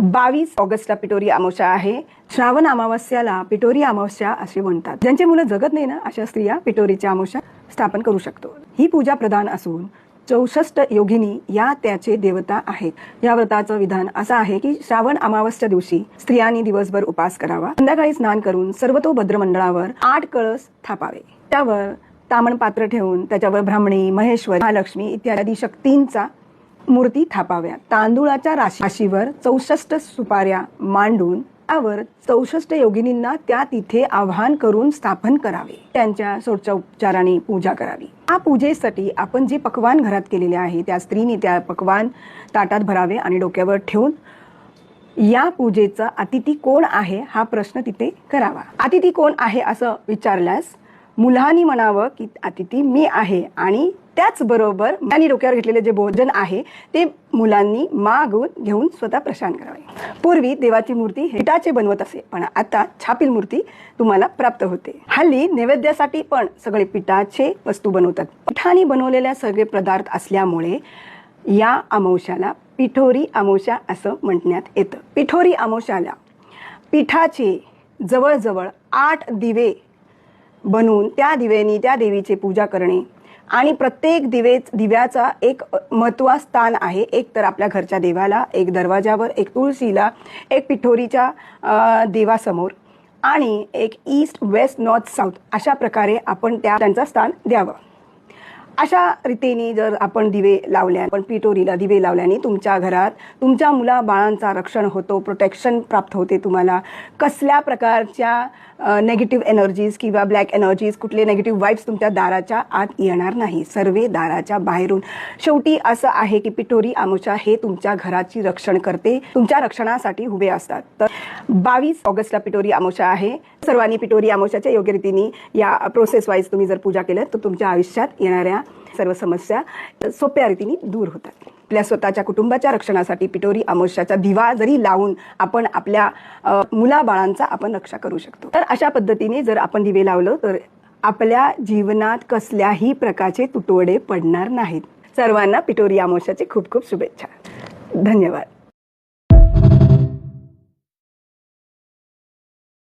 बावीस ऑगस्टला पिटोरी अमावस्या आहे. श्रावण अमावस्याला पिटोरी अमावस्या असे म्हणतात. ज्यांचे मुलं जगत नाही ना अशा स्त्रिया पिटोरीच्या अमावस्या स्थापन करू शकतो. ही पूजा प्रधान असून चौसष्ट योगिनी या त्याचे देवता आहेत. या व्रताचं विधान असं आहे की श्रावण अमावस्या दिवशी स्त्रियांनी दिवसभर उपास करावा. संध्याकाळी स्नान करून सर्वतोभद्र मंडळावर आठ कळस थापावे. त्यावर तामण पात्र ठेवून त्याच्यावर ब्राह्मणी महेश्वर महालक्ष्मी इत्यादी शक्तींचा मूर्ती थापाव्या तांदूळाच्या राशीवर चौसष्ट सुपाऱ्या मांडून त्यावर चौसष्ट योगिनींना त्या तिथे आव्हान करून स्थापन करावे. त्यांच्या उपचाराने पूजा करावी. या पूजेसाठी आपण जे पकवान घरात केलेले आहे त्या स्त्रीने त्या पकवान ताटात भरावे आणि डोक्यावर ठेवून या पूजेचा अतिथी कोण आहे हा प्रश्न तिथे करावा. अतिथी कोण आहे असं विचारल्यास मुलांनी म्हणावं की अतिथी मी आहे आणि त्याचबरोबर त्यांनी डोक्यावर घेतलेले जे भोजन आहे ते मुलांनी मागून घेऊन स्वतः प्रशान करावे. पूर्वी देवाची मूर्ती हिटाचे बनवत असे पण आता छापील मूर्ती तुम्हाला प्राप्त होते. हल्ली नैवेद्यासाठी पण सगळे पिठाचे वस्तू बनवतात. पिठाने बनवलेल्या सगळे पदार्थ असल्यामुळे या अमावश्याला पिठोरी अमावश्या असं म्हणण्यात येतं. पिठोरी अमावश्याला पिठाचे जवळजवळ आठ दिवे बनवून त्या दिवेनी त्या देवीची पूजा करणे. आणि प्रत्येक दिवे दिव्याचा एक महत्वा स्थान आहे. एक तर आपल्या घरच्या देवाला एक दरवाजावर एक तुळशीला एक पिठोरीच्या देवासमोर आणि एक ईस्ट वेस्ट नॉर्थ साऊथ अशा प्रकारे आपण त्या त्यांचं स्थान द्यावं. अशा रीतीने जर आपण दिवे लावल्या पण पिटोरीला दिवे लावल्याने तुमच्या घरात तुमच्या मुलाबाळांचा रक्षण होतो प्रोटेक्शन प्राप्त होते तुम्हाला. कसल्या प्रकारच्या नेगेटिव्ह एनर्जीज किंवा ब्लॅक एनर्जीज कुठले नेगेटिव्ह वाईब्स तुमच्या दाराच्या आत येणार नाही. सर्वे दाराच्या बाहेरून. शेवटी असं आहे की पिटोरी आमोशा हे तुमच्या घराची रक्षण करते. तुमच्या रक्षणासाठी उभे असतात. तर बावीस ऑगस्टला पिटोरी आमोशा आहे. सर्वांनी पिटोरी आमोशाच्या योग्य रीतीने या प्रोसेस वाईज तुम्ही जर पूजा केलं तर तुमच्या आयुष्यात येणाऱ्या सर्व समस्या सोप्या रीतीने दूर होतात. आपल्या स्वतःच्या कुटुंबाच्या रक्षणासाठी पिटोरी अमावस्याचा दिवा जरी लावून आपण आपल्या मुलाबाळांचा आपण रक्षा करू शकतो. तर अशा पद्धतीने जर आपण दिवे लावलं तर आपल्या जीवनात कसल्याही प्रकारचे तुटवडे पडणार नाहीत. सर्वांना पिटोरी अमावस्याचे खूप खूप शुभेच्छा. धन्यवाद.